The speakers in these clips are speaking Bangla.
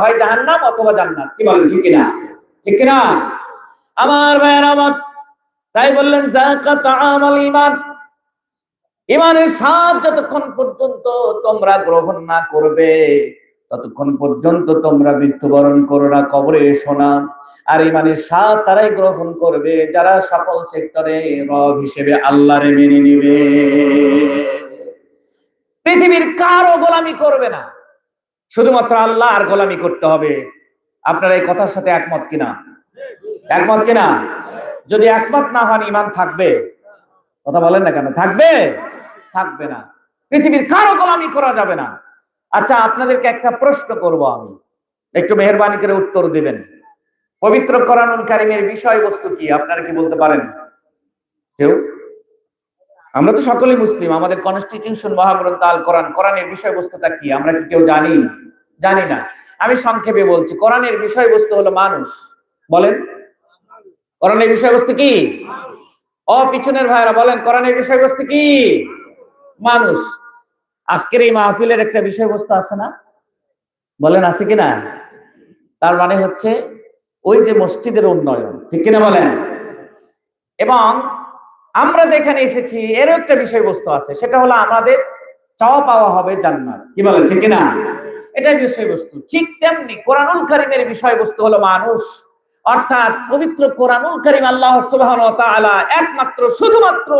হয় অথবা জান্নাত। কি বলেন, ঠিক কিনা? ঠিক কিনা? আমার ভাইয়ের আমার তাই বললেন ইমান ইমানের যতক্ষণ পর্যন্ত তোমরা গ্রহণ না করবে, ততক্ষণ পর্যন্ত তোমরা মৃত্যুবরণ করো না, কবরে এসো না। আর ইমানের স্বাদ তারাই গ্রহণ করবে, যারা সকল সেক্টরে রব হিসেবে আল্লাহরে মেনে নিবে। পৃথিবীর কারও গোলামি করবে না। শুধুমাত্র আল্লাহ আর গোলামি করতে হবে। আপনারা এই কথার সাথে একমত কিনা? একমত কিনা? যদি একমত না হন ইমান থাকবে। কথা বলেন না কেন? থাকবে? থাকবে না। পৃথিবীর কারও গোলামি করা যাবে না। আচ্ছা আপনাদেরকে একটা প্রশ্ন করব আমি। একটু মেহরবানি করে উত্তর দিবেন। পবিত্র কোরআনুল কারিমের বিষয়বস্তু কি? আপনারা কি বলতে পারেন? কেউ? আমরা তো সকলে মুসলিম, আমাদের কনস্টিটিউশন মহাগ্রন্থ, আল কোরআন, কোরআনের বিষয়বস্তুটা কি? আমরা কি কেউ জানি? জানি না। আমি সংক্ষেপে বলছি, কোরআনের বিষয়বস্তু হলো মানুষ। বলেন। কোরআনের বিষয়বস্তু কি? ও পিছনের ভাইরা বলেন, কোরআনের বিষয়বস্তু কি? মানুষ। আজকের এই মাহফিলের একটা বিষয়বস্তু আছে না? বলেন, আছে কিনা তার মানে হচ্ছে, ওই যে মসজিদের উন্নয়ন, ঠিক কিনা বলেন? এবং আমরা যেখানে এসেছি, এরও একটা বিষয়বস্তু আছে, সেটা হলো আমাদের চাওয়া পাওয়া হবে জান্নাত। কি বলেন, ঠিক কিনা? এটাই বিষয়বস্তু। ঠিক তেমনি কোরআনুল কারিমের বিষয়বস্তু হলো মানুষ। অর্থাৎ পবিত্র কোরআনুল কারিম আল্লাহ তাআলা একমাত্র, শুধুমাত্র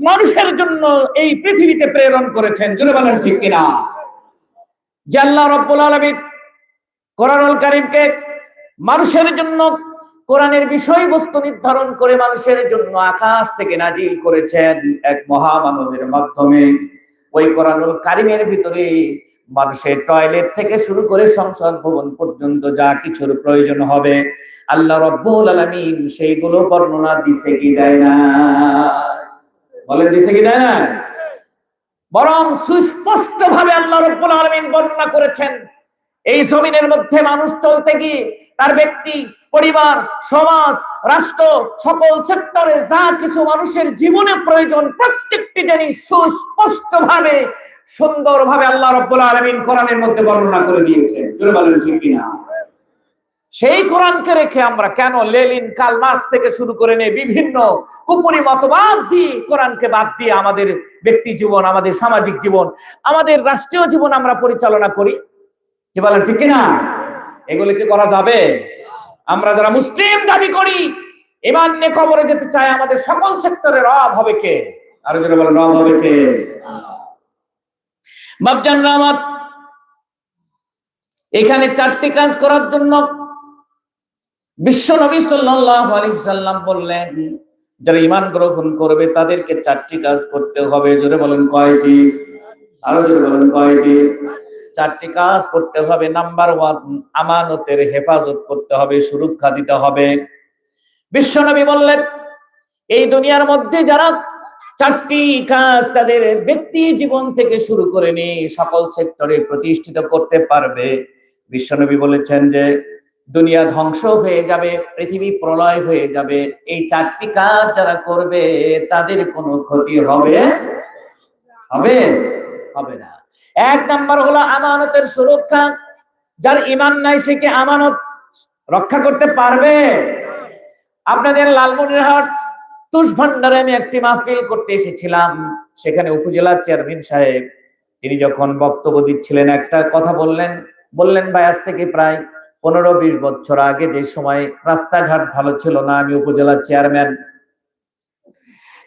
মানুষের জন্য এই পৃথিবীতে প্রেরণ করেছেন। জুড়ে বলেন, ঠিক কিনা? যে আল্লাহ রাব্বুল আলামিন কোরআনুল কারিমকে মানুষের জন্য কোরআনের বিষয়বস্তু নির্ধারণ করে মানুষের জন্য আকাশ থেকে নাজিল করেছেন এক মহামানবের মাধ্যমে। ওই কোরআনুল কারিমের ভিতরে মানুষের টয়লেট থেকে শুরু করে সংসদ ভবন পর্যন্ত যা কিছুর প্রয়োজন হবে, আল্লাহ রব্বুল আলামিন সেইগুলো বর্ণনা দিছে কি দেয় না? বলেন, দিছে কি দেয় না? বরং সুস্পষ্ট ভাবে আল্লাহ রব্বুল আলমিন বর্ণনা করেছেন, এই জমিনের মধ্যে মানুষ চলতে গিয়ে তার ব্যক্তি পরিবার, সমাজ, রাষ্ট্র, সকল সেক্টরে যা কিছু মানুষের জীবনে প্রয়োজন, প্রত্যেকটি জিনিস সুস্পষ্ট ভাবে সুন্দর ভাবে আল্লাহ রব্বুল আলমিন কোরআনের মধ্যে বর্ণনা করে কিনা? সেই কোরআনকে রেখে আমরা কেন লেলিন কাল মার্চ থেকে শুরু করে নিয়ে বিভিন্ন কুপুরি মতবাদ দিয়ে কোরআনকে বাদ দিয়ে আমাদের ব্যক্তি জীবন, আমাদের সামাজিক জীবন, আমাদের রাষ্ট্রীয় জীবন আমরা পরিচালনা করি? কি বলেন ঠিক কিনা? এগুলি কি করা যাবে? আমরা যারা মুসলিম দাবি করি ইমান নিয়ে কবরে যেতে চাই আমাদের সকল সেক্টরে রব হবে কে? আরও যারা বলেন, রব হবে কে? বাপজানরা আমার এখানে চারটি কাজ করার জন্য বিশ্ব নবী সাল্লাম বললেন, যারা ইমান গ্রহণ করবে তাদেরকে চারটি কাজ করতে হবে, জোরে বলেন কয়টি? আরও জোরে বলেন কয়টি? চারটি কাজ করতে হবে। নাম্বার ওয়ান আমানতের হেফাজত করতে হবে, সুরক্ষা দিতে হবে। বিশ্বনবী বললেন, এই দুনিয়ার মধ্যে যারা চারটি কাজ তাদের ব্যক্তি জীবন থেকে শুরু করে নিয়ে সকল সেক্টরে প্রতিষ্ঠিত করতে পারবে। বিশ্বনবী বলেছেন যে, দুনিয়া ধ্বংস হয়ে যাবে, পৃথিবী প্রলয় হয়ে যাবে। এই চারটি কাজ যারা করবে, তাদের কোনো ক্ষতি হবে হবে না। এক নাম্বার হলো আমানতের সুরক্ষা। যার ইমান নাই, সে কি আমানত রক্ষা করতে পারবে? আপনাদের লালমনিরহাট তুষ ভান্ডারে আমি একটি মাহফিল করতে এসেছিলাম। সেখানে উপজেলা চেয়ারম্যান সাহেব, তিনি যখন বক্তব্য দিচ্ছিলেন, একটা কথা বললেন। বললেন, ভাই, আজ থেকে প্রায় পনেরো বিশ বছর আগে যে সময় রাস্তাঘাট ভালো ছিল না, আমি উপজেলা চেয়ারম্যান।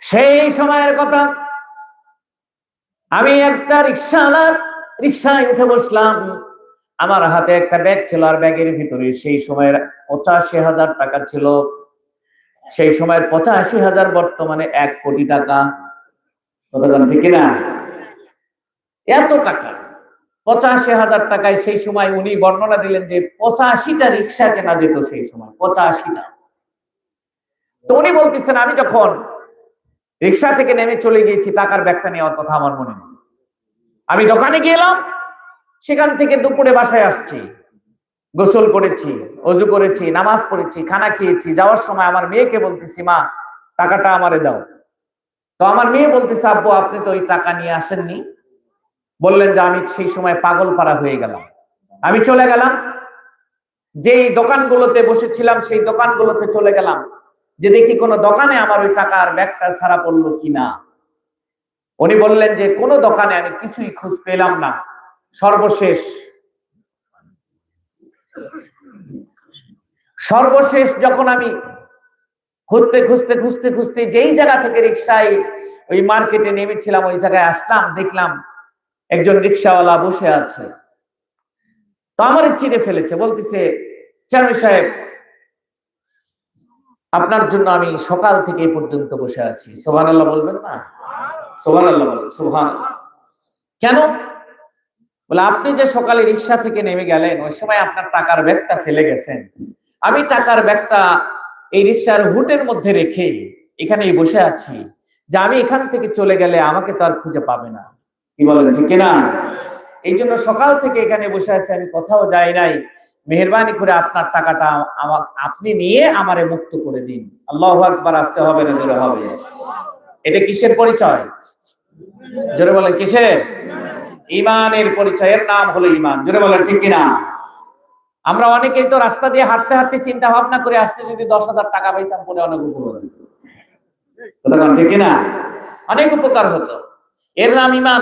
সেই সময়ের কথা আমি একটা রিক্সাওয়ালার রিক্সায় উঠে বসলাম। আমার হাতে একটা ব্যাগ ছিল আর ব্যাগের ভিতরে সেই সময়ের পঁচাশি হাজার টাকা ছিল। সেই সময়ের পঁচাশি হাজার বর্তমানে এক কোটি টাকা। কতক্ষণ ঠিক না এত টাকা। পঁচাশি হাজার টাকায় সেই সময় উনি বর্ণনা দিলেন যে পঁচাশিটা রিক্সা কেনা যেত সেই সময়, পঁচাশিটা। তো উনি বলতেছেন, আমি যখন রিক্সা থেকে নেমে চলে গিয়েছি, টাকার ব্যাগটা নেওয়ার কথা আমার মনে নেই। আমি দোকানে গেলাম সেখান থেকে দুপুরে বাসায় আসছি, গোসল করেছি, অজু করেছি, নামাজ পড়েছি, খানা খেয়েছি, যাওয়ার সময় আমার মেয়েকে বলতেছি, মা, টাকাটা আমারে দাও। তো আমার মেয়ে বলতেছে, আব্বু, আপনি তো ওই টাকা নিয়ে আসেননি। বললেন যে, আমি সেই সময় পাগল পাড়া হয়ে গেলাম। আমি চলে গেলাম, যেই দোকানগুলোতে বসেছিলাম, সেই দোকানগুলোতে চলে গেলাম। যে দেখি কোনো দোকানে আমার ওই টাকার ব্যাগটা ছাড়া পড়ল কিনা। উনি বললেন যে, কোনো দোকানে আমি কিছুই খোঁজ পেলাম না। সর্বশেষ সর্বশেষ যখন আমি খুঁজতে খুঁজতে খুঁজতে খুঁজতে যেই জায়গা থেকে রিক্সায় ওই মার্কেটে নেমেছিলাম, ওই জায়গায় আসলাম, দেখলাম একজন রিক্সাওয়ালা বসে আছে। তো আমার চিড়ে ফেলেছে, বলতেছে, চেয়ারম্যান সাহেব আপনার জন্য আমি সকাল থেকে পর্যন্ত বসে আছি। সোহান আল্লাহ বলবেন না? সোহান আল্লাহ বলবেন সোহান কেন? বলে আপনি যে সকালে রিক্সা থেকে নেমে গেলেন, ওই সময় আপনার টাকার ব্যাগটা ফেলে গেছেন। আমি টাকার ব্যাগটা এই রিক্সার হুটের মধ্যে রেখে এখানে বসে আছি। যে আমি এখান থেকে চলে গেলে আমাকে তো আর খুঁজে পাবে না। কি বলেন, ঠিক না এই জন্য সকাল থেকে এখানে বসে আছি, আমি কোথাও যাই নাই। মেহরবানি করে আপনার টাকাটা আমার, আপনি নিয়ে আমারে মুক্ত করে দিন। আল্লাহ আকবার আসতে হবে না জোরে হবে? এটা কিসের পরিচয়? জোরে বলেন, কিসের? ইমানের পরিচয়ের নাম হলো ইমান। জোরে বলেন, ঠিক কিনা? আমরা অনেকেই তো রাস্তা দিয়ে হাঁটতে হাঁটতে চিন্তা ভাবনা করে আজকে যদি দশ হাজার টাকা পাইতাম, পরে অনেক উপকার ঠিক কিনা? অনেক উপকার হতো। এর নাম ইমান।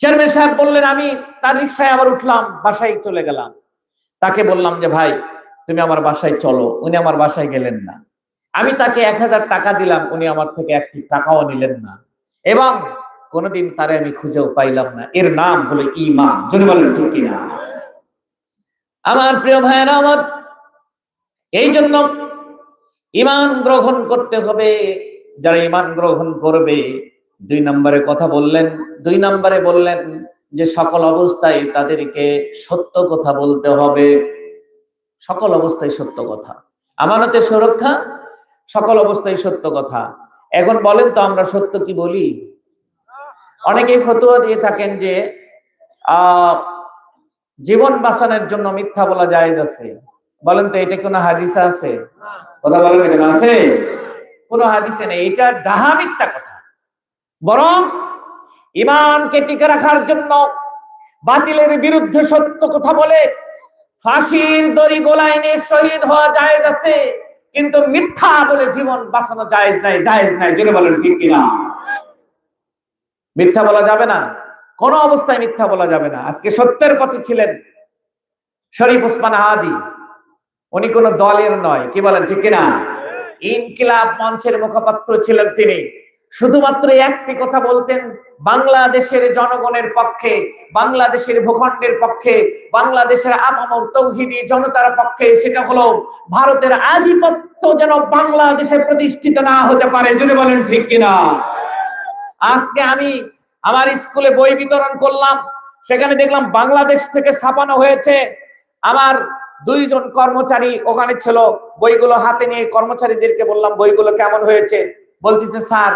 চেয়ারম্যান সাহেব বললেন, আমি তার রিক্সায় আবার উঠলাম, বাসায় চলে গেলাম। তাকে বললাম যে, ভাই, তুমি আমার বাসায় চলো। উনি আমার বাসায় গেলেন না। আমি তাকে এক হাজার টাকা দিলাম, উনি আমার থেকে একটি টাকাও নিলেন না। এবং কোনোদিন তারে আমি খুঁজেও পাইলাম না। এর নাম হলো ইমান যদি বলেন, ঠিক কিনা? আমার প্রিয় ভাইয়েরা, আমার এই জন্য ইমান গ্রহণ করতে হবে। যারা ইমান গ্রহণ করবে, দুই নম্বরে কথা বললেন, দুই নম্বরে বললেন যে সকল অবস্থায় তাদেরকে সত্য কথা বলতে হবে। সকল অবস্থায় সত্য কথা। আমানতের সুরক্ষা, সকল অবস্থায় সত্য কথা। এখন বলেন তো আমরা সত্য কি বলি? অনেকেই ফতুয়া দিয়ে থাকেন যে জীবন বাঁচানোর জন্য মিথ্যা বলা জায়েজ আছে। বলেন তো, এটা কোনো হাদিসা আছে? কথা বলেন আছে। কোনো হাদিসে নেই। এটা ডাহা মিথ্যা কথা। বরং ইমানকে টিকে রাখার জন্য বাতিলের বিরুদ্ধে সত্য কথা বলে ফাঁসির দড়ি গোলায় নিয়ে শহীদ হওয়া জায়েজ আছে, কিন্তু মিথ্যা বলে জীবন বাঁচানো জায়েজ নাই জায়েজ নাই। জোরে বলেন, ঠিক কিনা? মিথ্যা বলা যাবে না। কোন অবস্থায় মিথ্যা বলা যাবে না। আজকে সত্যের পথে ছিলেন শরীফ ওসমান হাদি উনি কোন দলের নয়। কি বলেন, ঠিক কিনা? ইনকিলাব মঞ্চের মুখপাত্র ছিলেন তিনি। শুধুমাত্র একটি কথা বলতেন, বাংলাদেশের জনগণের পক্ষে, বাংলাদেশের ভূখণ্ডের পক্ষে, বাংলাদেশের আপামর তৌহিদি জনতার পক্ষে, সেটা হলো ভারতের আধিপত্য যেন বাংলাদেশে প্রতিষ্ঠিত না হতে পারে। যদি বলেন ঠিক কিনা? আজকে আমি আমার স্কুলে বই বিতরণ করলাম, সেখানে দেখলাম বাংলাদেশ থেকে ছাপানো হয়েছে। আমার দুইজন কর্মচারী ওখানে ছিল, বইগুলো হাতে নিয়ে কর্মচারীদেরকে বললাম, বইগুলো কেমন হয়েছে? বলতেছে, স্যার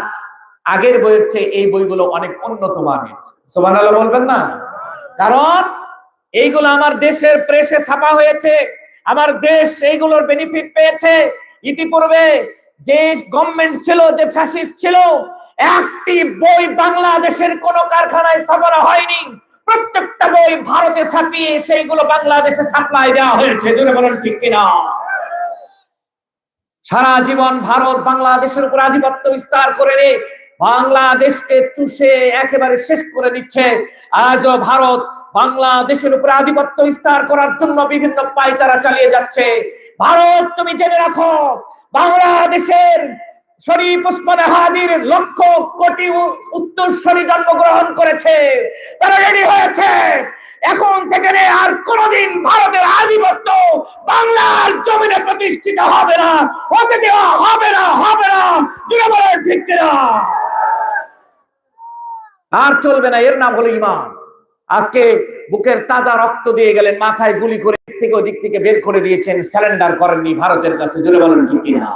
আগের বইয়ের চেয়ে এই বইগুলো অনেক উন্নত মানের। সোমান বলবেন না? কারণ এইগুলো আমার দেশের প্রেসে ছাপা হয়েছে, আমার দেশ এইগুলোর বেনিফিট পেয়েছে। ইতিপূর্বে যে গভর্নমেন্ট ছিল, যে ফ্যাসিস্ট ছিল, একটি বই বাংলাদেশের কোন কারখানায় ছাপানো হয়নি। প্রত্যেকটা বই ভারতে ছাপিয়ে সেইগুলো বাংলাদেশে সাপ্লাই দেওয়া হয়েছে। জোরে বলেন ঠিক কিনা? সারা জীবন ভারত বাংলাদেশের উপর আধিপত্য বিস্তার করে বাংলাদেশকে চুষে একেবারে শেষ করে দিচ্ছে। আজও ভারত বাংলাদেশের উপর আধিপত্য বিস্তার করার জন্য বিভিন্ন পায়তারা চালিয়ে যাচ্ছে। ভারত, তুমি জেনে রাখো, বাংলাদেশের শরীফ উসমান হাদির লক্ষ কোটি উত্তরস্বরী জন্মগ্রহণ করেছে। তারা রেডি হয়েছে। এখন থেকে আর কোনদিন ভারতের আধিপত্য বাংলার জমিনে প্রতিষ্ঠিত হবে না হতে দেওয়া হবে না হবে না। দূরে বলেন, ঠিক কিনা? আর চলবে না, এর নাম হলো ইমান আজকে বুকের তাজা রক্ত দিয়ে গেলেন, মাথায় গুলি করে থেকে ওদিক থেকে বের করে দিয়েছেন, স্যালেন্ডার করেননি ভারতের কাছে, জোরে বলেন ঠিক কিনা?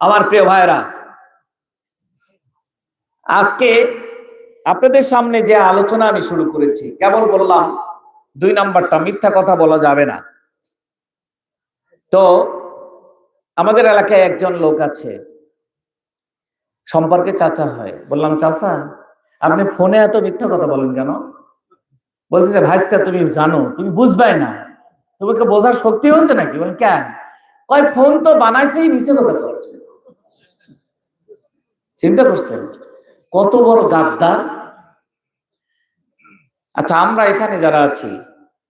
আমার প্রিয় ভাইরা আজকে আপনাদের সামনে যে আলোচনা আমি শুরু করেছি, কেবল বললাম, দুই নাম্বারটা মিথ্যা কথা বলা যাবে না। তো, আমাদের এলাকায় একজন লোক আছে, সম্পর্কে চাচা হয়। বললাম, চাচা আপনি ফোনে এত মিথ্যা কথা বলেন কেন? বলছে যে, ভাইস্তা, তুমি জানো, তুমি বুঝবাই না। তোমাকে বোঝার শক্তি হচ্ছে নাকি? বলেন, কেন? কয়, ফোন তো বানাইছেই, নিচে কথা করছে চিন্তা করছেন? কত বড় গাদ্দার? আচ্ছা আমরা এখানে যারা আছি,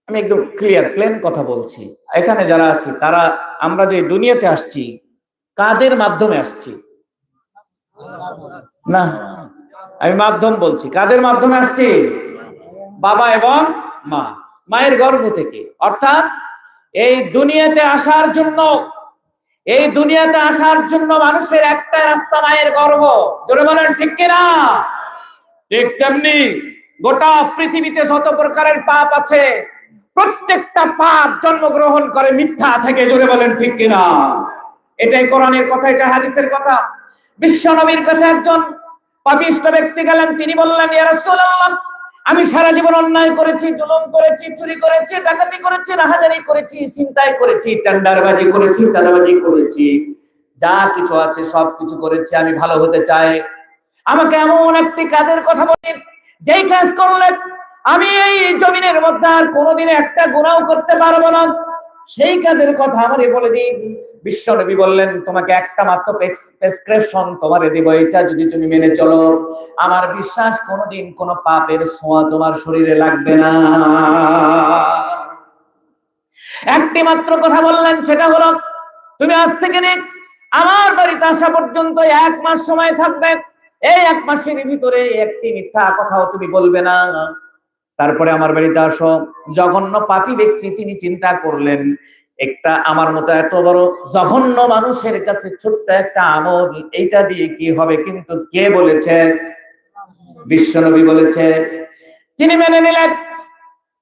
আমি একদম ক্লিয়ার প্লেন কথা বলছি। এখানে যারা আছি, তারা, আমরা যে দুনিয়াতে আসছি, কাদের মাধ্যমে আসছি? না। আমি মাধ্যম বলছি। কাদের মাধ্যমে আসছি? বাবা এবং মা। মায়ের গর্ভ থেকে। অর্থাৎ এই দুনিয়াতে আসার জন্য, এই দুনিয়াতে আসার জন্য মানুষের একটা রাস্তা মায়ের গর্ভ। জোরে বলেন, ঠিক কিনা? ঠিক তেমনি গোটা পৃথিবীতে যত প্রকারের পাপ আছে, প্রত্যেকটা পাপ জন্মগ্রহণ করে মিথ্যা থেকে। জোরে বলেন, ঠিক কিনা? এটাই কোরআনের কথা, এটা হাদিসের কথা। বিশ্ব নবীর কাছে একজন পাপিষ্ট ব্যক্তি গেলেন, তিনি বললেন আমি সারা জীবন অন্যায় করেছি, জুলুম করেছি, চুরি করেছি, ডাকাতি করেছি, রাহাজানি করেছি চিন্তাই করেছি, টেন্ডারবাজি করেছি, চাঁদাবাজি করেছি, যা কিছু আছে সব কিছু করেছি, আমি ভালো হতে চাই। আমাকে এমন একটি কাজের কথা বলেন, যেই কাজ করলে আমি এই জমিনের মধ্যে আর কোনোদিন একটা গুণাও করতে পারব না। সেই কাজের কথা আমারে বলে দিন বিশ্বনবী বললেন, তোমাকে একটা মাত্র প্রেসক্রিপশন তোমার দেব, এটা যদি তুমি মেনে চলো। আমার বিশ্বাস, কোনোদিন কোনো পাপের ছোঁয়া তোমার শরীরে লাগবে না। একটি মাত্র কথা বললেন, সেটা হলো, তুমি আজ থেকে নে আমার বাড়িতে আসা পর্যন্ত এক মাস সময় থাকবে। এই এক মাসের ভিতরে একটি মিথ্যা কথাও তুমি বলবে না। তারপরে আমার বাড়িতে আসো, জঘন্য পাপী ব্যক্তি তিনি চিন্তা করলেন একটা আমার মতো এত বড় জঘন্য মানুষের কাছে ছোট্ট একটা আমল, এইটা দিয়ে কি হবে? কিন্তু কে বলেছে? বিশ্বনবী বলেছে। তিনি মেনে নিলেন।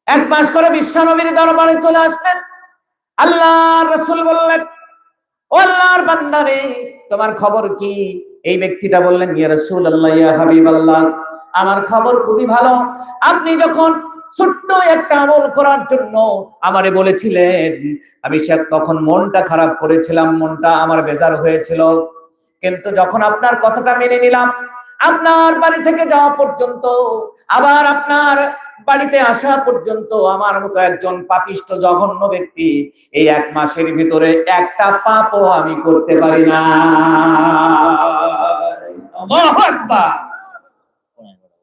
এক মাস করে বিশ্বনবীর দরবারে চলে আসলেন। আল্লাহ রসুল বললেন, ও আল্লাহর বান্দারে, তোমার খবর কি? এই ব্যক্তিটা বললেন, ইয়া রসুল আল্লাহ ইয়া হাবিব আল্লাহ আমার খবর খুবই ভালো। আপনি যখন ছোট্ট একটা আমল করার জন্য আমারে বলেছিলেন, আমি সে তখন মনটা খারাপ করেছিলাম, মনটা আমার বেজার হয়েছিল। কিন্তু যখন আপনার কথাটা মেনে নিলাম, আপনার বাড়ি থেকে যাওয়া পর্যন্ত, আবার আপনার বাড়িতে আসা পর্যন্ত আমার মতো একজন পাপিষ্ট, জঘন্য ব্যক্তি, এই এক মাসের ভিতরে একটা পাপও আমি করতে পারি না।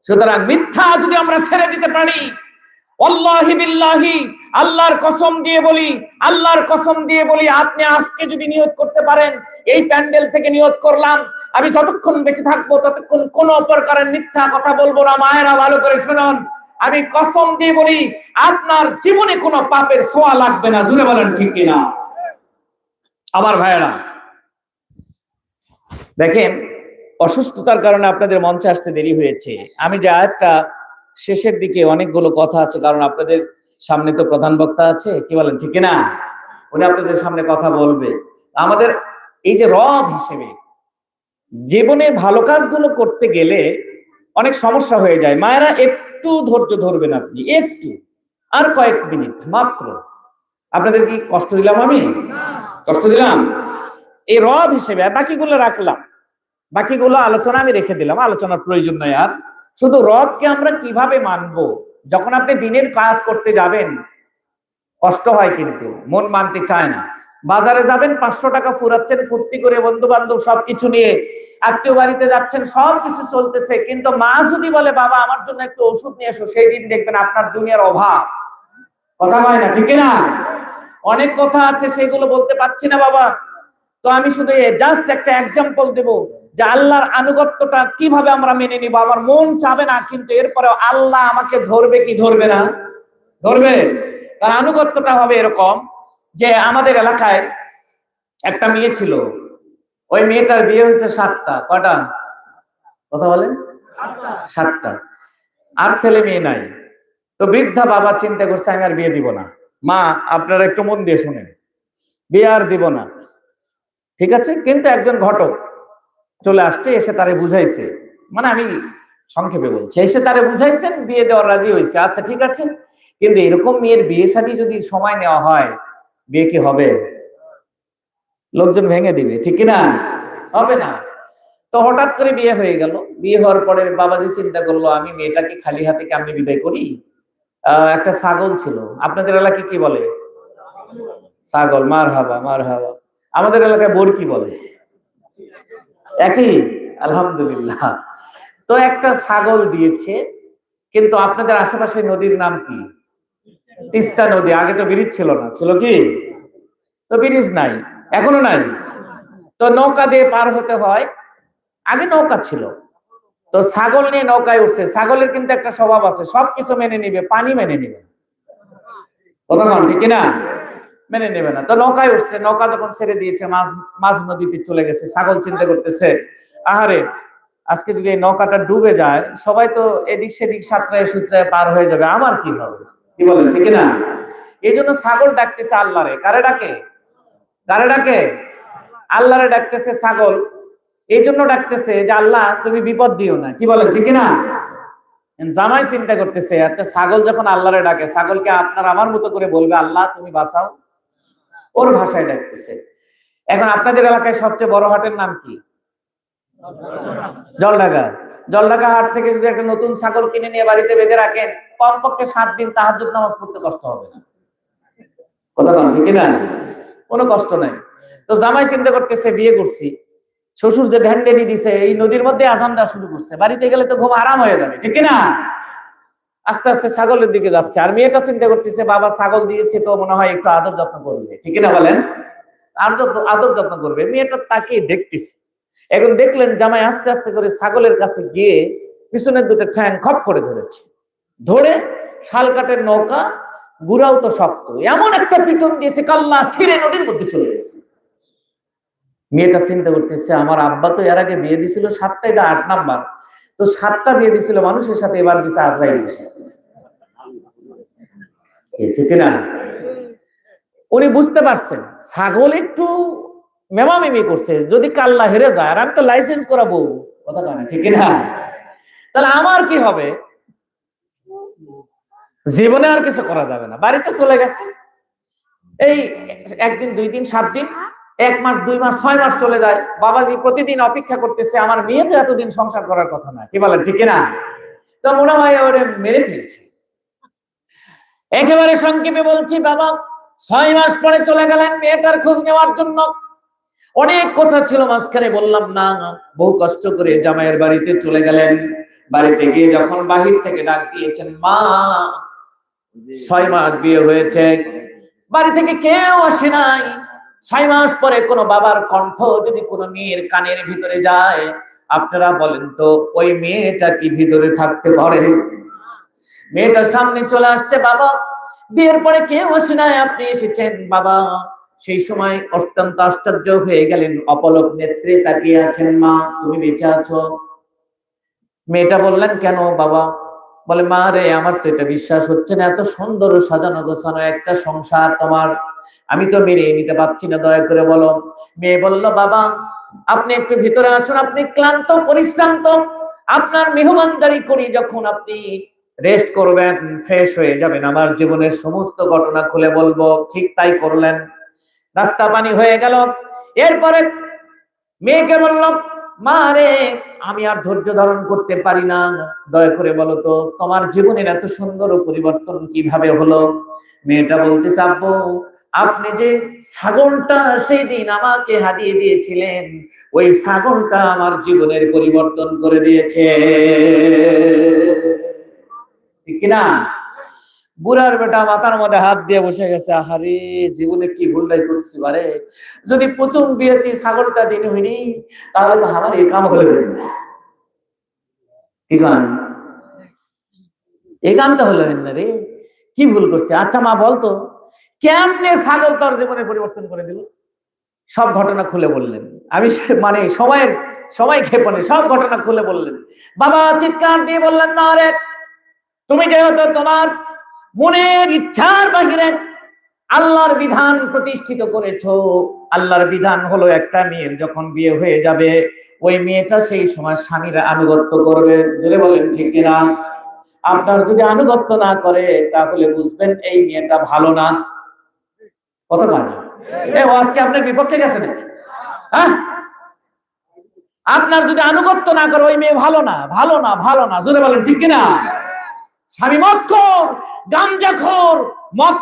সুতরাং মিথ্যা যদি আমরা ছেড়ে দিতে পারি বিল্লাহি, আল্লাহর কসম দিয়ে বলি, আল্লাহর কসম দিয়ে বলি, আপনি আজকে যদি নিয়ত করতে পারেন, এই প্যান্ডেল থেকে নিয়ত করলাম, আমি যতক্ষণ বেঁচে থাকব, ততক্ষণ কোন প্রকারের মিথ্যা কথা বলব না, মায়েরা ভালো করে শুনুন। আমি কসম দিয়ে বলি, আপনার জীবনে কোনো পাপের সোয়া লাগবে না জুড়ে বলেন ঠিক কিনা? আমার ভাইয়েরা, দেখেন, অসুস্থতার কারণে আপনাদের মঞ্চে আসতে দেরি হয়েছে। আমি যে আয়াতটা শেষের দিকে অনেকগুলো কথা আছে, কারণ আপনাদের সামনে তো প্রধান বক্তা আছে, কি বলেন, ঠিক না উনি আপনাদের সামনে কথা বলবে। আমাদের এই যে রব হিসেবে জীবনে ভালো কাজগুলো করতে গেলে অনেক সমস্যা হয়ে যায়। মায়েরা একটু ধৈর্য ধরবেন আপনি, একটু। আর কয়েক মিনিট মাত্র। আপনাদের কি কষ্ট দিলাম আমি? কষ্ট দিলাম? এই রব হিসেবে বাকিগুলো রাখলাম। বাকিগুলো আলোচনা আমি রেখে দিলাম, আলোচনার প্রয়োজন নয় আর। শুধু রবকে আমরা কীভাবে মানব? যখন আপনি দিনের কাজ করতে যাবেন, কষ্ট হয় কিন্তু, মন মানতে চায় না। বাজারে যাবেন, পাঁচশো টাকা ফুরাচ্ছেন, ফুর্তি করে বন্ধু বান্ধব সবকিছু নিয়ে আত্মীয় বাড়িতে যাচ্ছেন, সবকিছু চলতেছে। কিন্তু মা যদি বলে, বাবা, আমার জন্য একটু ওষুধ নিয়ে এসো, সেই দিন দেখবেন আপনার দুনিয়ার অভাব। কথা হয় না, ঠিক না? অনেক কথা আছে সেগুলো বলতে পারছি না, বাবা। তো আমি শুধু জাস্ট একটা এক্সাম্পল দেব যে আল্লাহর আনুগত্যটা কীভাবে আমরা মেনে নিব। আমার মন চাবে না, কিন্তু এরপরে আল্লাহ আমাকে ধরবে কি ধরবে না? ধরবে। তার আনুগত্যটা হবে এরকম যে আমাদের এলাকায় একটা মেয়ে ছিল। ওই মেয়েটার বিয়ে হয়েছে সাতটা। কটা কথা বলেন? সাতটা। আর ছেলে মেয়ে নাই। তো বৃদ্ধা বাবা চিন্তা করছে, আমি আর বিয়ে দিব না। মা, আপনারা একটু মন দিয়ে শুনেন। বিয়ে আর দিব না। ঠিক আছে? কিন্তু একজন ঘটক চলে আসছে, এসে তারে বুঝাইছে। মানে আমি সংক্ষেপে বলছি, এসে তারে বুঝাইছেন, বিয়ে দেওয়ার রাজি হয়েছে। আচ্ছা ঠিক আছে? কিন্তু এরকম মেয়ের বিয়ে শাদী যদি সময় নেওয়া হয়, বিয়ে কি হবে? লোকজন ভেঙে দিবে, ঠিক না হবে না। তো হঠাৎ করে বিয়ে হয়ে গেল। বিয়ে হওয়ার পরে বাবাজি চিন্তা করল, আমি মেয়েটাকে খালি হাতে কেমনি বিদায় করি? একটা ছাগল ছিল। আপনাদের এলাকায় কি বলে? ছাগল মার হাবা মার হাবা আমাদের এলাকায় বোর কি বলে? একই? আলহামদুলিল্লাহ। তো একটা ছাগল দিয়েছে, কিন্তু আপনাদের আশেপাশে নদীর নাম কি? তিস্তা নদী, আগে তো ব্রিজ ছিল না। ছিল কি? তো ব্রিজ নাই, এখনও নাই। তো নৌকা দিয়ে পার হতে হয়, আগে নৌকা ছিল। তো ছাগল নিয়ে নৌকায় উঠছে, ছাগলের কিন্তু একটা স্বভাব আছে, সবকিছু মেনে নিবে, পানি মেনে নিবে। কথা ঠিক না মেনে নেবে না। তো নৌকায় উঠছে, নৌকা যখন ছেড়ে দিয়েছে, মাছ মাছ নদীতে চলে গেছে, ছাগল চিন্তা করতেছে। আহারে, আজকে যদি এই নৌকাটা ডুবে যায়, সবাই তো এদিক সেদিক সাঁতরায় সুতরায় পার হয়ে যাবে, আমার কি হবে? কি বলেন, ঠিক না? এই জন্য ছাগল ডাকতেছে আল্লাহরে। কারে ডাকে? কারে ডাকে? আল্লাহরে ডাকতেছে ছাগল। এই জন্য ডাকতেছে যে, আল্লাহ, তুমি বিপদ দিও না। কি বলেন, ঠিক না? জামাই চিন্তা করতেছে একটা ছাগল যখন আল্লাহরে ডাকে, ছাগলকে আপনার আমার মতো করে বলবে, আল্লাহ, তুমি বাঁচাও। ওর ভাষায় ডাকতেছে। এখন আপনাদের এলাকায় সবচেয়ে বড় হাটের নাম কি? জলঢাকা। জলঢাকা হাট থেকে যদি একটা নতুন ছাগল কিনে নিয়ে বাড়িতে বেঁধে রাখেন, কমপক্ষে সাত দিন তাহাজ্জুদ নামাজ পড়তে কষ্ট হবে না। কথা কন ঠিক না? কোনো কষ্ট নাই। তো জামাই চিন্তা করতেছে, বিয়ে করছি। শ্বশুর যে ঢ্যান্ডেনি দিছে, এই নদীর মধ্যে আজান দেওয়া শুরু করছে। বাড়িতে গেলে তো ঘুম আরাম হয়ে যাবে ঠিক না? আস্তে আস্তে ছাগলের দিকে যাচ্ছে। আর মেয়েটা চিন্তা করতেছে, বাবা, ছাগল দিয়েছে তো মনে হয় একটু আদর যত্ন করবে। ঠিক না বলেন? আর যত্ন- আদর যত্ন করবে। মেয়েটা তাকে দেখতেছে। এখন দেখলেন জামাই আস্তে আস্তে করে ছাগলের কাছে গিয়ে পিছনের দুটো ঠ্যাং খপ করে ধরেছে। ধরে শালকাটের নৌকা, গুড়াও তো শক্ত। এমন একটা পিটন দিয়েছে, কাল্লা ছিঁড়ে নদীর মধ্যে চলে গেছে। মেয়েটা চিন্তা করতেছে, আমার আব্বা তো এর আগে বিয়ে দিছিল সাতটা, এটা আট নাম্বার। তো সাতটা বিয়ে দিছিল মানুষের সাথে, এবার দিছে ঠিক না উনি বুঝতে পারছেন, ছাগল একটু মেমামেমি করছে, যদি কাল্লা হেরে যায়, আর আমি তো লাইসেন্স করাবো। কথা ঠিক না তাহলে আমার কি হবে? জীবনে আর কিছু করা যাবে না। বাড়িতে চলে গেছে। এই একদিন, দুই দিন, সাত দিন এক মাস দুই মাস ছয় মাস চলে যায়। বাবাজি প্রতিদিন অপেক্ষা করতেছে আমার মেয়ে তো এতদিন সংসার করার কথা না কি বলেন ঠিক না তো মনে হয় ওরে মেরে ফেলছে। একেবারে সংক্ষেপে বলছি বাবা ছয় মাস পরে চলে গেলেন মেয়েটার খোঁজ নেওয়ার জন্য। অনেক কথা ছিল মাঝখানে বললাম না বহু কষ্ট করে জামাইয়ের বাড়িতে চলে গেলেন। বাড়িতে গিয়ে যখন বাহির থেকে ডাক দিয়েছেন মা ছয় মাস বিয়ে হয়েছে। বাড়ি থেকে কেউ আসে নাই। ছয় মাস পরে কোনো বাবার কণ্ঠ যদি কোনো মেয়ের কানের ভিতরে যায়, আপনারা বলেন তো, ওই মেয়েটা কি ভিতরে থাকতে পারে? মেয়েটার সামনে চলে আসছে বাবা। বিয়ের পরে কেউ আসে নাই, আপনি এসেছেন বাবা। সেই সময় অত্যন্ত আশ্চর্য হয়ে গেলেন, অপলক নেত্রে তাকিয়ে আছেন মা, তুমি বেঁচে আছো? মেয়েটা বললেন, কেন বাবা? বলে, মা রে, আমার তো এটা বিশ্বাস হচ্ছে না, এত সুন্দর সাজানো গোছানো একটা সংসার তোমার। আমি তো মেনে নিতে পারছি না, দয়া করে বলো। মেয়ে বলল, বাবা, আপনি একটু ভিতরে আসুন, আপনি ক্লান্ত, পরিশ্রান্ত। আপনার মেহমানদারি করি যখন আপনি রেস্ট করবেন ফ্রেশ হয়ে যাবেন। আমার জীবনের সমস্ত ঘটনা খুলে বলব। ঠিক তাই করলেন। রাস্তা পানি হয়ে গেল। এরপরে মেয়েকে বললাম মা রে, আমি আর ধৈর্য ধারণ করতে পারি না। দয়া করে বলো তো, তোমার জীবনের এত সুন্দর পরিবর্তন কীভাবে হলো? মেয়েটা বলতে আব্বু আপনি যে ছাগলটা সেই দিন আমাকে হারিয়ে দিয়েছিলেন, ওই ছাগলটা আমার জীবনের পরিবর্তন করে দিয়েছে। ঠিক কিনা? বুড়ার বেটা মাথার মধ্যে হাত দিয়ে বসে গেছে, আহারে, জীবনে কি ভুলটাই করছি বারে? যদি প্রথম বিয়েতে ছাগলটা দিন হইনি তাহলে তো আমার এই কাম হলে কি গান? এই কামটা হলো না রে। কি ভুল করছে? আচ্ছা মা, বলতো। কেমনে ছাগল তার জীবনে পরিবর্তন করে দিল? সব ঘটনা খুলে বললেন। আমি মানে সময়ের সময় ক্ষেপণে সব ঘটনা খুলে বললেন। বাবা চিৎকার দিয়ে বললেন না রে, তুমি যেহেতু তোমার মনের ইচ্ছার বাহিরে আল্লাহর বিধান প্রতিষ্ঠিত করেছ। আল্লাহর বিধান হলো একটা মেয়ের যখন বিয়ে হয়ে যাবে, ওই মেয়েটা সেই সময় স্বামীর আনুগত্য করবে। জোরে বলেন, ঠিক কিনা? আপনার যদি আনুগত্য না করে, তাহলে বুঝবেন এই মেয়েটা ভালো না। কত মানে এ ও আজকে আপনার বিপক্ষে গেছে নাকি? হ্যাঁ? আপনার যদি আনুগত্য না করে, ওই মেয়ে ভালো না ভালো না ভালো না। জোরে বলেন, ঠিক কিনা? স্বামী মক্ষর গাঞ্জাখোর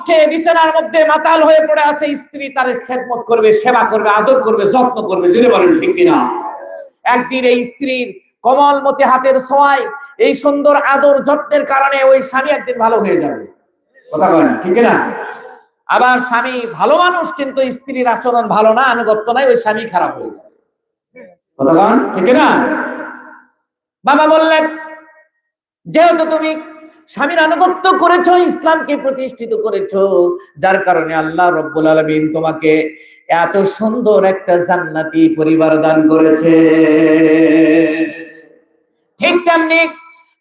খেয়ে বিছানার মধ্যে মাতাল হয়ে পড়ে আছে, স্ত্রী তার খেদমত করবে, সেবা করবে, আদর করবে, যত্ন করবে। জুড়ে বলেন, ঠিক কিনা? একদিন এই স্ত্রীর কমলমতি হাতের ছোঁয়ায় এই সুন্দর আদর যত্নের কারণে ওই স্বামী একদিন ভালো হয়ে যাবে। কথা বলে না, ঠিক না আবার স্বামী ভালো মানুষ, কিন্তু স্ত্রীর আচরণ ভালো না, আনুগত্য নাই, ওই স্বামী খারাপ হয়ে বলেন? ঠিক না বাবা বললেন, যেহেতু তুমি স্বামীর আনুগত্য করেছ, ইসলামকে প্রতিষ্ঠিত করেছ, যার কারণে আল্লাহ রব্বুল আলমিন তোমাকে এত সুন্দর একটা জান্নাতি পরিবার দান করেছে। ঠিক তেমনি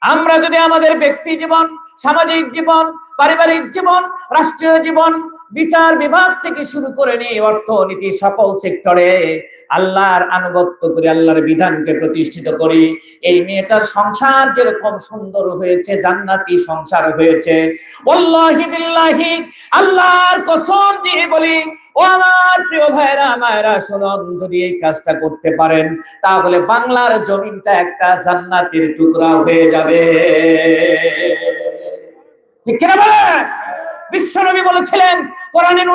আমরা যদি আমাদের ব্যক্তি জীবন, সামাজিক জীবন, পারিবারিক জীবন, রাষ্ট্রীয় জীবন বিচার বিভাগ থেকে শুরু করে নিয়ে অর্থনীতি সকল সেক্টরে আল্লাহর আনুগত্য করে আল্লাহর বিধানকে প্রতিষ্ঠিত করি। এই মেয়েটার সংসার যেরকম সুন্দর হয়েছে, জান্নাতি সংসার হয়েছে। আল্লাহর কসম দিয়ে বলি, ও আমার প্রিয় ভাইরা মায়েরা, শুনুন, যদি এই কাজটা করতে পারেন, তাহলে বাংলার জমিনটা একটা জান্নাতের টুকরা হয়ে যাবে। ঠিক কিনা বলেন? বিশ্বনবী বলেছিলেন কোরআনের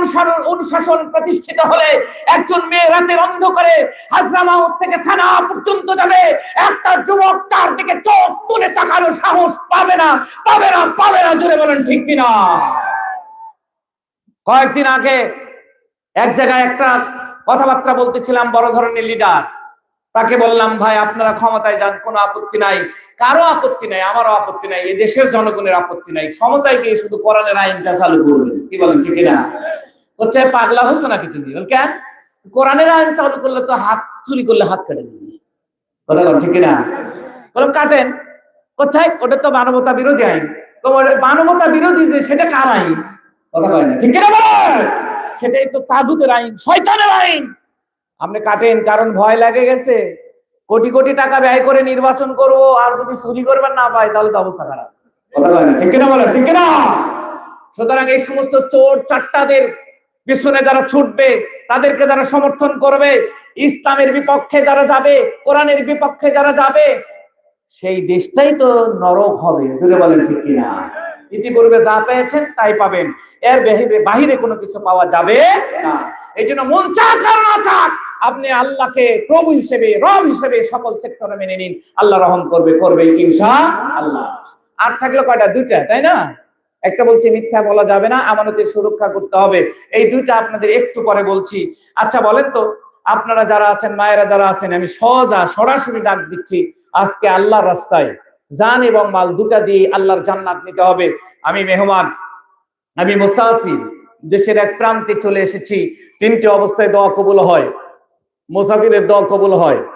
অনুশাসন প্রতিষ্ঠিত হলে একজন মেয়ে রাতের অন্ধকারে হাজরামাউত থেকে সানা পর্যন্ত যাবে। একটা যুবক তার দিকে চোখ তুলে তাকানো সাহস পাবে না পাবে না পাবে না জুড়ে বলেন ঠিক কিনা? কয়েকদিন আগে এক জায়গায় একটা কথাবার্তা বলতেছিলাম বড় ধরনের লিডার। তাকে বললাম, ভাই, আপনারা ক্ষমতায় যান, কোনো আপত্তি নাই। কারও আপত্তি নাই, আমারও আপত্তি নাই এই দেশের জনগণের আপত্তি নাই। ক্ষমতায় গিয়ে শুধু কোরআনের আইনটা চালু করবেন কি বলেন, ঠিক না হচ্ছে পাগলা হচ্ছ নাকি তুমি? কেন? কোরআনের আইন চালু করলে তো হাত চুরি করলে হাত কেটে দিবি। কথা বল ঠিক না বললাম কাটেন। কোথায়? ওটা তো মানবতা বিরোধী আইন। মানবতা বিরোধী যে, সেটা কার আইন? কথা না ঠিক বলেন? সেটাই তো তাগুতের আইন, শয়তানের আইন। আপনি কাটেন, কারণ ভয় লাগে গেছে। কোটি কোটি টাকা ব্যয় করে নির্বাচন করব আর যদি চুরি করবেন না পাই তাহলে তো অবস্থা খারাপ। কথা বলেন না, ঠিক কিনা বলেন? ঠিক কিনা? সুতরাং এই সমস্ত চোর পিছনে যারা ছুটবে তাদেরকে যারা সমর্থন করবে ইসলামের বিপক্ষে যারা যাবে কোরআনের বিপক্ষে যারা যাবে সেই দেশটাই তো নরক হবে জুড়ে বলেন ঠিক কিনা? ইতিপূর্বে যা পেয়েছেন তাই পাবেন। এর বাহিরে বাহিরে কোনো কিছু পাওয়া যাবে না। এই জন্য মন চাক আর না চাক আপনি আল্লাহকে প্রভু হিসেবে, রব হিসেবে সকল সেক্টরে মেনে নিন। আল্লাহ রহম করবে করবে ইনশা আল্লাহ আর থাকল কয়টা? দুইটা, তাই না? একটা বলছি, মিথ্যা বলা যাবে না, আমানতের সুরক্ষা করতে হবে। এই দুইটা আপনাদের একটু পরে বলছি। আচ্ছা বলেন তো, আপনারা যারা আছেন, মায়েরা যারা আছেন, আমি সহজা সরাসরি ডাক দিচ্ছি, আজকে আল্লাহর রাস্তায় জান এবং মাল দুটা দিয়ে আল্লাহর জান্নাত নিতে হবে। আমি মেহমান, আমি মুসাফির, দেশের এক প্রান্তে চলে এসেছি, তিনটে অবস্থায় দোয়া কবুল হয়। মুসাফিরের দোয়া কবুল হয়।